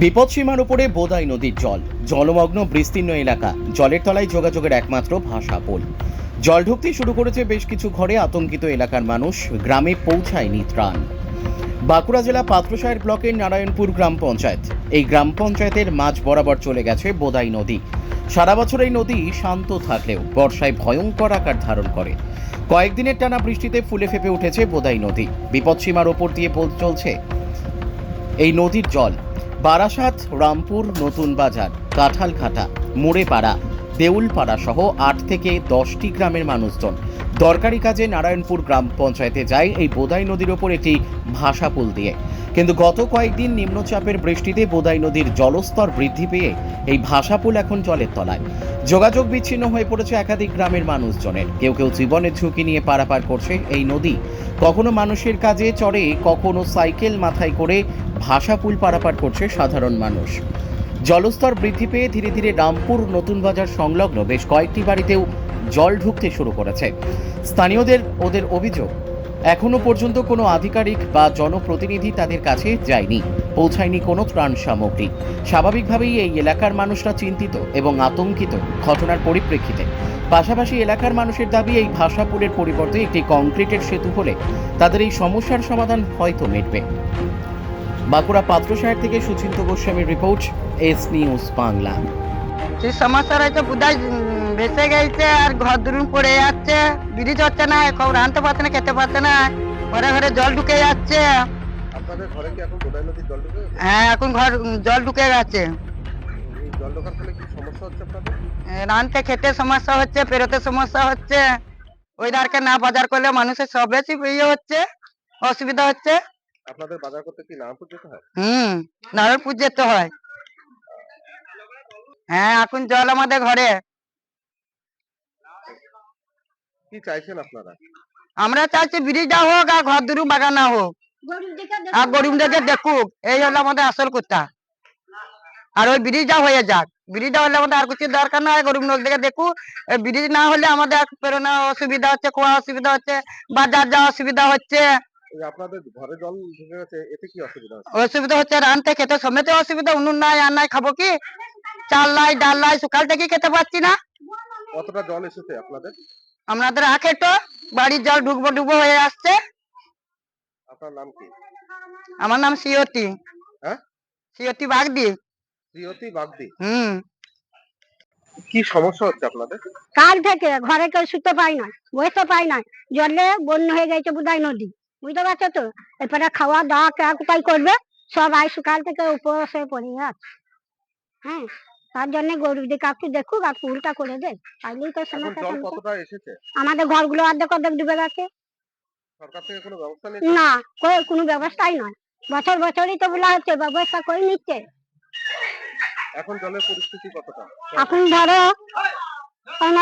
বিপদসীমার উপরে বোদাই নদীর জল। জলমগ্ন, বিস্তীর্ণ এলাকা। জলের তলায় যোগাযোগের একমাত্র ভাষা পোল। জল ঢুকতে শুরু করেছে বেশ কিছু ঘরে আতঙ্কিত এলাকার মানুষ। গ্রামে পৌঁছায়নি ত্রাণ। বাঁকুড়া জেলা পাত্রসাহের ব্লকের নারায়ণপুর গ্রাম পঞ্চায়েত। এই গ্রাম পঞ্চায়েতের মাঝ বরাবর চলে গেছে বোদাই নদী। সারা বছর এই নদী শান্ত থাকলেও বর্ষায় ভয়ঙ্কর আকার ধারণ করে। কয়েকদিনের টানা বৃষ্টিতে ফুলে ফেপে উঠেছে বোদাই নদী। বিপদসীমার ওপর দিয়ে চলছে। এই নদীর জল বারাসাত, রামপুর, নতুন বাজার কাঁঠালঘাটা মোড়েপাড়া, দেউলপাড়া সহ আট থেকে দশটি গ্রামের মানুষজন। দরকারি কাজে নারায়ণপুর গ্রাম পঞ্চায়েতে যায় এই বোদাই নদীর ওপর একটি ভাষা পুল দিয়ে। কিন্তু গত কয়েকদিন নিম্নচাপের বৃষ্টিতে বোদাই নদীর জলস্তর বৃদ্ধি পেয়ে এই ভাষা পুল এখন জলের তলায়। যোগাযোগ বিচ্ছিন্ন হয়ে পড়েছে একাধিক গ্রামের মানুষজনের। কেউ কেউ জীবনের ঝুঁকি নিয়ে পারাপার করছে এই নদী। কখনো মানুষের কাজে চড়ে, কখনো সাইকেল মাথায় করে ভাষা পুল পারাপার করছে সাধারণ মানুষ। জলস্তর বৃদ্ধি পেয়ে ধীরে ধীরে রামপুর নতুন বাজার সংলগ্ন বেশ কয়েকটি বাড়িতেও জল ঢুকতে শুরু করেছে। স্থানীয়দের, ওদের অভিযোগ, এখনও পর্যন্ত কোনো আধিকারিক বা জনপ্রতিনিধি তাদের কাছে যায়নি, পৌঁছায়নি কোনো ত্রাণ সামগ্রী। স্বাভাবিকভাবেই এই এলাকার মানুষরা চিন্তিত এবং আতঙ্কিত ঘটনার পরিপ্রেক্ষিতে। পাশাপাশি এলাকার মানুষের দাবি, এই ভাষাপুরের পরিবর্তে একটি কংক্রিটের সেতু হলে তাদের এই সমস্যার সমাধান হয়তো মিটবে। বাঁকুড়া পাত্রসাহের থেকে সুচিন্ত গোস্বামীর রিপোর্ট এস নিউজ বাংলা। সেই সমস্যা রয়েছে বুধাই ভেসে গেছে আর ঘর দুরুম পড়ে যাচ্ছে। ব্রিজ হচ্ছে না এখন রাঁধতে পারছে না খেতে পারছে না। ঘরে ঘরে জল ঢুকে যাচ্ছে। ঘরে কি এখন বোধাই নদীর জল ঢুকে গেছে? হ্যাঁ এখন ঘর জল ঢুকে গেছে। এই জল ঢোকার ফলে কি সমস্যা হচ্ছে আপনাদের? এ, রাঁধতে খেতে সমস্যা হচ্ছে পেরোতে সমস্যা হচ্ছে। ওই ধারকে না বাজার করলে মানুষের সব বেশি ইয়ে হচ্ছে অসুবিধা হচ্ছে। আপনাদের বাজার করতে কি নামপুর যেতে হয়? হুম নারলপুর যেতে হয়। হ্যাঁ এখন জল আমাদের ঘরে। কি চাইছেন আপনারা? আমরা চাইছি ব্রিজটা হোক আর ঘর দুরু বাগানা হোক। আর গরিবদেরকে দেখুক এই হলো আমাদের আসল কথা। আর ওই ব্রিজটা হয়ে যাক। ব্রিজটা হলে আমাদের আর কিছু দরকার নয় গরিব লোকদেরকে দেখুক। এই ব্রিজ না হলে আমাদের পেরোনো অসুবিধা হচ্ছে খোয়া অসুবিধা হচ্ছে বাজার যাওয়া অসুবিধা হচ্ছে। আপনাদের ঘরে জল ঢুকে গেছে এতে কি অসুবিধা হচ্ছে? অসুবিধা হচ্ছে রানতে খেতে সমেত অসুবিধা উনুন নাই আর নাই খাব কি? চাল নাই ডাল নাই সকাল থেকে খেতে পাচ্ছি না। কতটা জল এসেছে আপনাদের? আমাদের আখে তো বাড়ির জল ঢুকবো ডুবো হয়ে আসছে। আপনার নাম কি? আমার নাম সিয়তি হ্যাঁ? সিয়তি বাগদি। প্রিয়তি বাগদি। হুম। কি সমস্যা হচ্ছে আপনাদের? কাল থেকে ঘরে কেউ শুতে পাই না বসতে পাই না জলে বন্য হয়ে গেছে বুদাই নদী। বুঝতে পারছ তো? এরপরে খাওয়া দাওয়া কে কোথায় করবে? সব আই সকাল থেকে উপবাসে পড়ে আছে হ্যাঁ তার জন্য গরিবদের কাকু দেখুক আর পুলটা করে দে। তাইলেই তো সমস্যা এসেছে? আমাদের ঘরগুলো অর্ধেক অর্ধেক ডুবে গেছে। না কোনো ব্যবস্থাই নয়। বছর বছরই তো বলা হচ্ছে ব্যবস্থা করে নিচ্ছে। এখন জলের পরিস্থিতি কতটা? এখন ধরো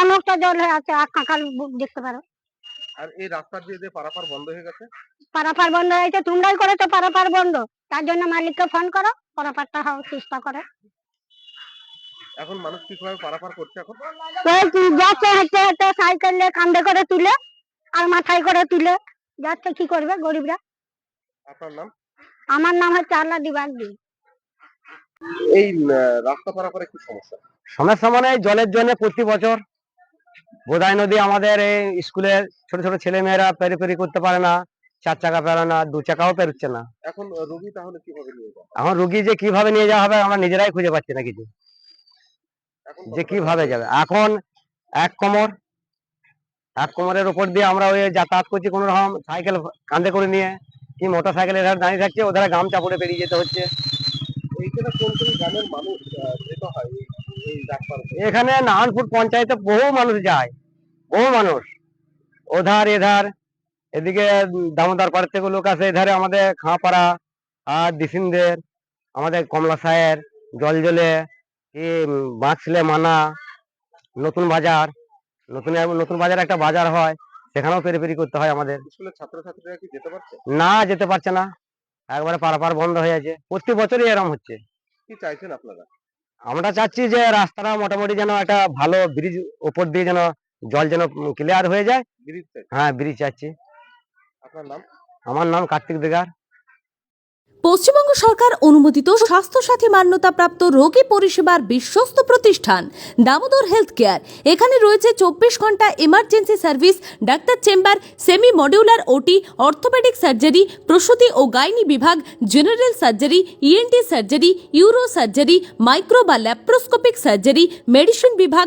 অনেকটা জল হয়ে আছে আর কাঁকাল দেখতে পারো। আর এই রাস্তা দিয়ে যে পারাপার বন্ধ হয়ে গেছে? পারাপার বন্ধ হয়েছে তোমরাই করেছ পারাপার বন্ধ। তার জন্য মালিককে ফোন করো পারাপারটা চেষ্টা করে। এখন মানুষ কীভাবে পারাপার করছে এখন? কি যাচ্ছে হেঁটে হেঁটে সাইকেলে কান্দে করে তুলে আর মাথায় করে তুলে। যাচ্ছে কি করবে গরিবরা? আপনার নাম? আমার নাম হচ্ছে আল্লাহ দিবাগদি। এই রাস্তা পারাপারে কি সমস্যা? সমস্যা মানে জলের জন্য প্রতি বছর বোধাই নদী আমাদের এই স্কুলের ছোট ছোট ছেলে মেয়েরা পেরিপেরি করতে পারে না চার চাকা পেরে না দু চাকাও পেরোচ্ছে না। এখন রোগী তাহলে কীভাবে নিয়ে এখন রুগী যে কীভাবে নিয়ে যাওয়া হবে আমরা নিজেরাই খুঁজে পাচ্ছি না কিছু। যে কীভাবে যাবে। এখন এক কোমর এক কোমরের উপর দিয়ে আমরা ওই যাতায়াত করছি কোনো রকম সাইকেল কাঁধে করে নিয়ে কি মোটর সাইকেল এধারে দাঁড়িয়ে থাকছে ওধারে গামচা পরে বেরিয়ে যেতে হচ্ছে। এইখানে কোন কোন গ্রামের মানুষ যেতে হয়? এখানে নারায়ণপুর পঞ্চায়েতে বহু মানুষ যায়। বহু মানুষ। ওধার এধার এদিকে দামোদার পাড়ার থেকে লোক আসে। এধারে আমাদের খাঁপাড়া আর দিসিনদের আমাদের কমলা সাহের জল জলে কি বাঁচলে মানা নতুন বাজার নতুন নতুন বাজার একটা বাজার হয় সেখানেও পেরিপেরি করতে হয় আমাদের। ছাত্রছাত্রীরা কি যেতে পারছে? না যেতে পারছে না। একবারে পারাপার বন্ধ হয়ে আছে। প্রতি বছরই এরকম হচ্ছে। কি চাইছেন আপনারা? আমরা চাচ্ছি যে রাস্তাটা মোটামুটি যেন একটা ভালো ব্রিজ উপর দিয়ে যেন জল যেন ক্লিয়ার হয়ে যায়। হ্যাঁ ব্রিজ চাচ্ছি আপনার নাম? আমার নাম কার্তিক দিগার। পশ্চিমবঙ্গ সরকার অনুমোদিত স্বাস্থ্যসাথী মান্যতাপ্রাপ্ত রোগী পরিষেবার বিশ্বস্ত প্রতিষ্ঠান দামোদর হেলথ কেয়ার এখানে রয়েছে চব্বিশ ঘণ্টা emergency service doctor chamber semi modular OT orthopaedic surgery প্রসূতি ও গাইনি বিভাগ general surgery ENT surgery uro surgery micro বা ল্যাপ্রোস্কোপিক সার্জারি মেডিসিন বিভাগ